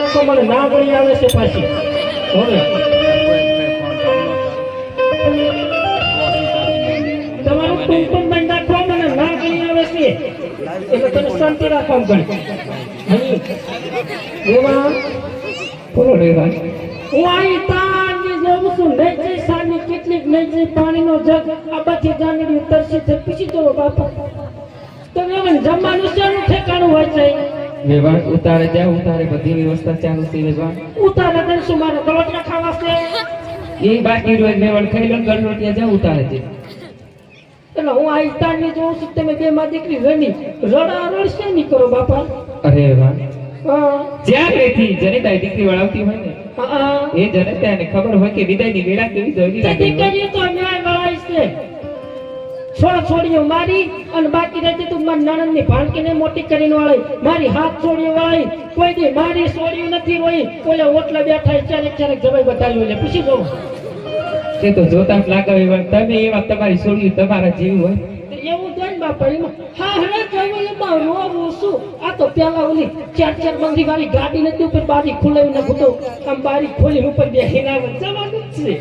નાખો મને ના ગણી આવે છે પાછી. હવે તમારું કુમકુમ બંધ નાખો મને ના ગણી આવે છે. એટલે તમે શાંતિ રાખવા અહીં એમાં પૂરો રહેવા હું અહીં તાની જોઉં છું નેચી સાની કેટલીક નેચી પાણીનો જગ આ બધી જાંગડી તરસી છે પીસી દો બાપા, તમે મને જમવાનું શેનું ઠેકાણું હોય છે વેવાણ ઉતારે જાય ઉતારે બધી વ્યવસ્થા ચાલુ છે વેવાણ ઉતારે દે શું મારે ગલોટના ખાવા છે? એ બાકી રોજ વેવાણ ખાઈ લો ગળ રોટિયા જાય ઉતારે છે. એટલે હું આ ને જોઉં છું તમે બે માં દીકરી રણી રડા રડશે નહીં કરો બાપા? અરે વેવાણ હા. જ્યાં રેથી જનિતા દીકરી વળાવતી હોય ને એ ને ખબર હોય કે વિદાયની વેળા કેવી જોઈ. દીકરીઓ તો ન્યાય વળાય છે. છોડ છોડીઓ મારી અને બાકી રહેતી તું મારી નણંદની ભાણકીને મોટી કરીને વાળી. મારી હાથ છોડીઓ વાળી. કોઈ દી મારી છોડીઓ નથી હોય ઓલે ઓટલા બેઠા છે, ક્યારેક ક્યારેક જવાઈ બતાવ્યું એટલે પૂછી દઉં તે તો જોતા લાગે તમે એવા તમારી છોડીઓ તમારા જીવ હોય. એવું જોઈ બાપા એમાં હા હવે જોયું એમાં રોવું શું આ તો પેલા ઓલી ચાર ચાર મંદિર વાળી ગાડી નથી ઉપર બારી ખુલાવીને ભૂતો. આમ બારી ખોલી ઉપર બેસીને આવે. જવાનું જ છે.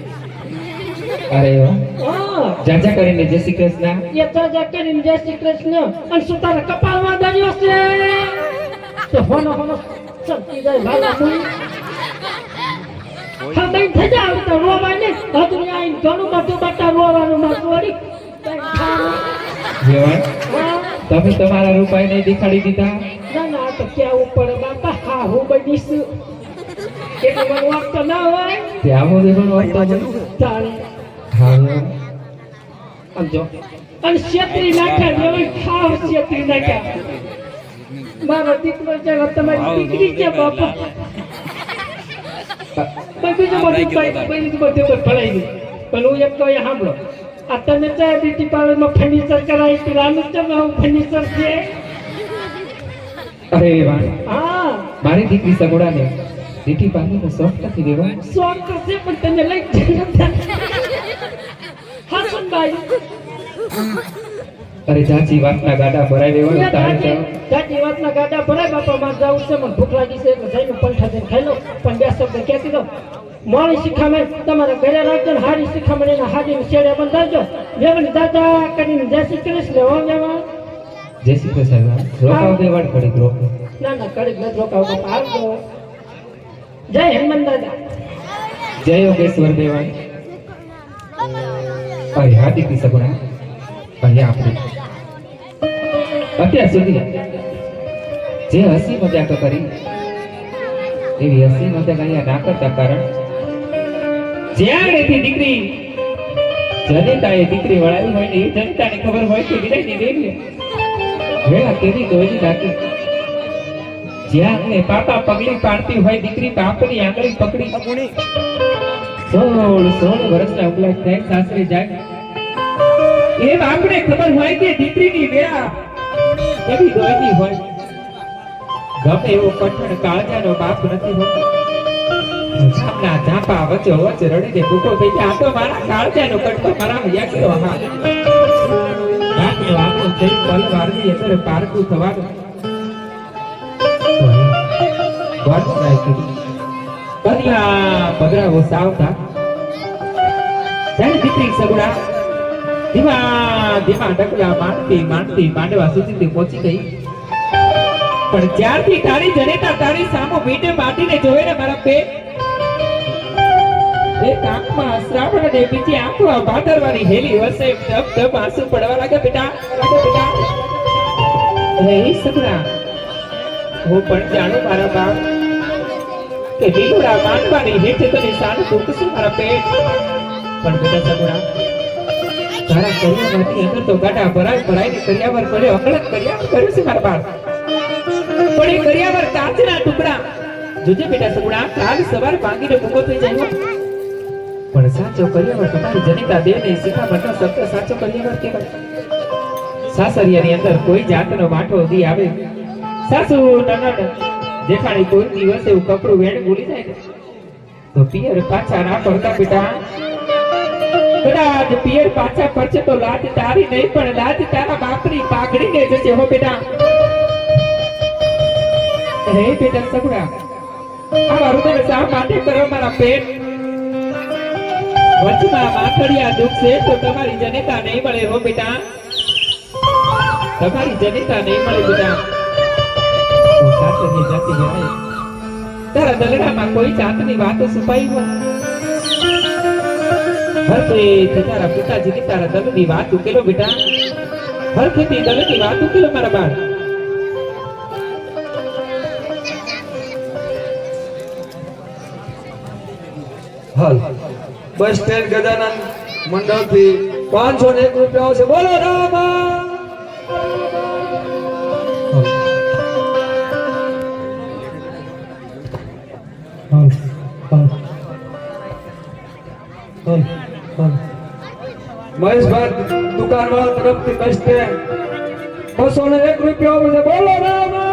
અરે વાહ હા. જાજા કરીને જય શ્રી કૃષ્ણ. એ ત્રજા કરીને જય શ્રી કૃષ્ણ. અને શું તારા કપાળમાં દરિયો છે? તો હોનો હોનો ચમકી જાય લાલા મુઈ હા બેન થઈ જાય હવે તો રોવાય ને હજુ આઈને ઘણું બધું બટા રોવાનું માં છોડી હા તમે તમારા રૂપાય નહીં દેખાડી દીધા? ના ના તો ક્યાં ઉપર બાપા? હા હું બનીશ. કે મને વાગતો ના હોય. તે આવો વેવાણ વાંચતા હોય તારે હા વેવાણ. આમ જો અને છેતરી નાખ્યા જેવું ખાવ છેતરી નાખ્યા. મારો દીકરો છે હવે તમારી દીકરી છે બાપા? પણ બીજું બધું બીજું બધું તો ભલાઈ ગયું. પણ હું એક તો એ સાંભળો. આ તમે ચા બ્યુટી પાર્લરમાં ફર્નિચર કરાવી તો રાનું હું ફર્નિચર છે? અરે વેવાણ હા. મારી દીકરી પાણીનો શોખ નથી વેવાણ શોખ તો છે પણ તમે લઈ અરે જાજી વાતના ગાડા ભરાય વેવાણ તારે ચાચી વાતના ગાડા ભરાય બાપા માં જાવું છે મને ભૂખ લાગી છે એટલે જઈને પંઠા જઈને ખાઈ લો પણ બે શબ્દ કહેતી દો મોડી શિખામણ તમારા ઘરે રાખજો ને હારી શિખામણ એના હાજીને છેડે બંધાવજો. વેવણ દાદા કરીને જય શ્રી કૃષ્ણ હો વેવણ જય શ્રી કૃષ્ણ. રોકાવ વેવાણ ઘડીક રોકો ના ના કડીક ન રોકાવ બાપા આવજો જય હનુમાન દાદા. જય યોગેશ્વર દેવાય. અરે હા દીકરી સગુણા અહીંયા આપણે. અત્યાર સુધી જે હસી મજાક કરી, એવી હસી મજાક અહીંયા ના કરતા કારણ જ્યારેથી દીકરી જનિતાએ દીકરી વળાવી હોય ને એ જનતાને ખબર હોય કે વિદાયની દેવી વેળા કેવી દોરી નાખી. જ્યાં પાપા પગલી પાડતી હોય દીકરી પાપની આંગળી પકડી. સોળ સોળ વર્ષના ઉગલા થાય સાસરે જાય. એમ આપણે ખબર હોય કે દીકરીની વેળા કેવી દોયની હોય. ગમે એવો કઠણ કાળજાનો બાપ નથી હોતો. જામના ઝાપા વચ્ચે વચ્ચે રડીને ભૂખો થઈ ગયા. તો મારા કાળજાનો કટકો મારા હૈયા કર્યો હા. પારકું થવાનું. કન્યા પધરાવો વસાવતા ત્યારે દીકરી સગડા, ધીમા ધીમા ડગલા માંડતી માંડતી માંડવા સુધી પહોંચી ગઈ. પણ જ્યારથી તારી જનેતા તારી સામો મીટે માટીને જોવે ને મારા પે એક આંખમાં શ્રાવણ ને બીજી આંખમાં ભાદરવાની હેલી વસે ધબ ધબ આંસુ પડવા લાગે બેટા. બેટા અરે સગડા, હું પણ જાણું મારા બાપ. કે લીલુડા માનવાની હેઠે તને સાન છે મારા પેટ. પણ બેટા સગુણા, તારા કરિયાવરની અંદર તો ગાડા ભરાય ભરાય ને કરિયાવર કર્યો, અકળત કરિયાવર કર્યું છે મારા બાળ. પણ એ કરિયાવર કાચના ટુકડા. જોજે બેટા સગુણા, કાલ સવાર ભાંગીને ભૂકો થઈ જાય પણ સાચો કરિયાવર તમારી જનિતા દેહ ને શિખામણનો શબ્દ સાચો કરિયાવર કહેવાય. સાસરિયાની અંદર કોઈ જાતનો માઠો દી આવે. સાસુ, નનદ જેઠાણી કોઈ દિવસ એવું કપડું વેણ ભૂલી જાય તો પિયર પાછા ના પડતા બેટા. કદાચ પિયર પાછા પડશે તો લાજ તારી નહીં, પણ લાજ તારા બાપની પાઘડી ને જશે હો બેટા. રે બેટા સગડા આ મારું તને શા માટે કરો મારા પેટ. વચમાં માથડિયા દુખશે તો તમારી જનેતા નહીં મળે હો બેટા. તમારી જનેતા નહીં મળે બેટા. સાચની જાતિ જણાય તારા દલડામાં કોઈ જાતની વાતો છુપાઈ હોય. હરખેથી તારા પિતાજીની તારા દલની વાત ઉકેલો બેટા. હરખેથી દલની વાત ઉકેલો મારા બાળ. હાલ. બસ સ્ટેન્ડ ગજાનંદ મંડળથી પાંચસો ને એક રૂપિયા આવશે. બોલો રામા મહેશભાઈ દુકાન વાળા તરફથી બસ સ્ટેન્ડ બસો ને એક રૂપિયા બોલો રામા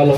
હલો.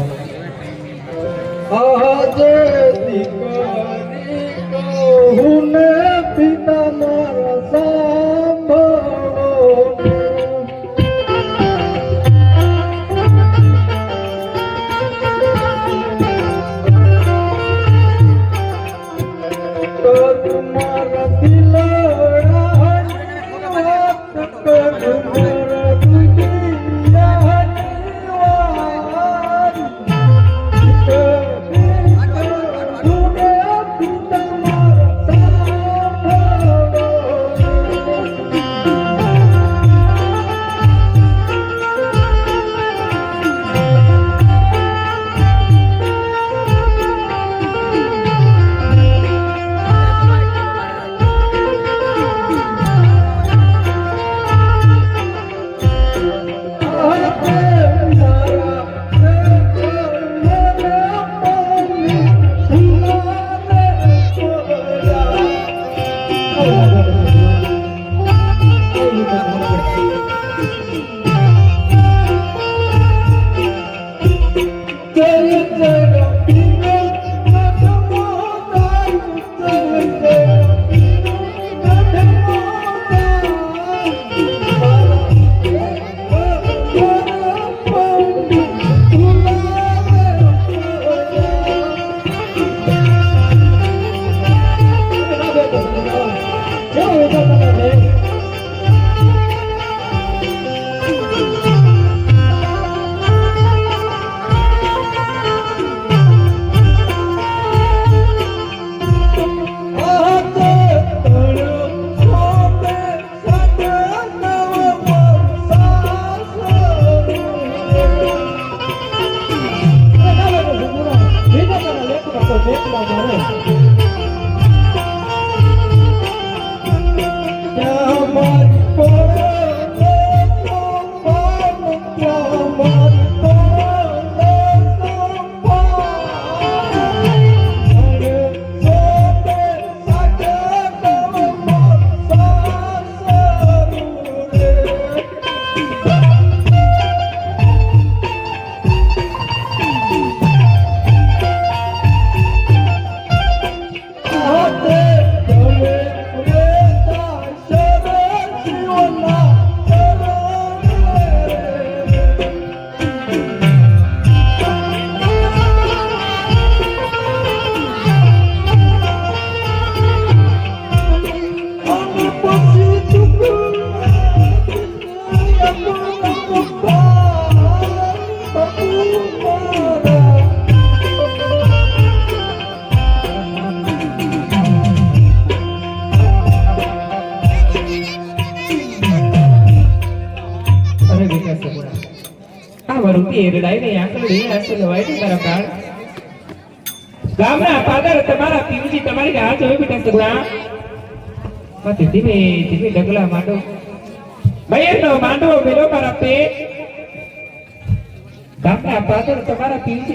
ગામના પાદર તમારા પીવજી તમારી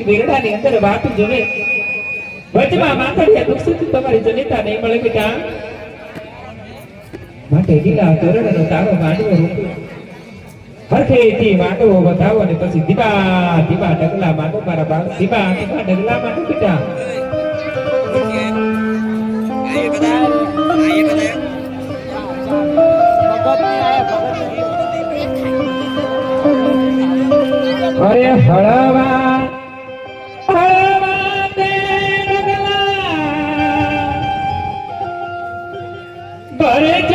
વેરડાની અંદર વાત જોવે. વચમાં માથડિયા દુઃખ તમારી જનિતા નહીં મળે બેટા. માટે તારો માંડવો રૂપ્યો Perkhidmati matu bertawa di persi tiba tiba ada kelama tu para bang tiba tiba ada kelama tu kita. Ayo kita, ayo kita. Hari Harawa. Harawa de la. Barik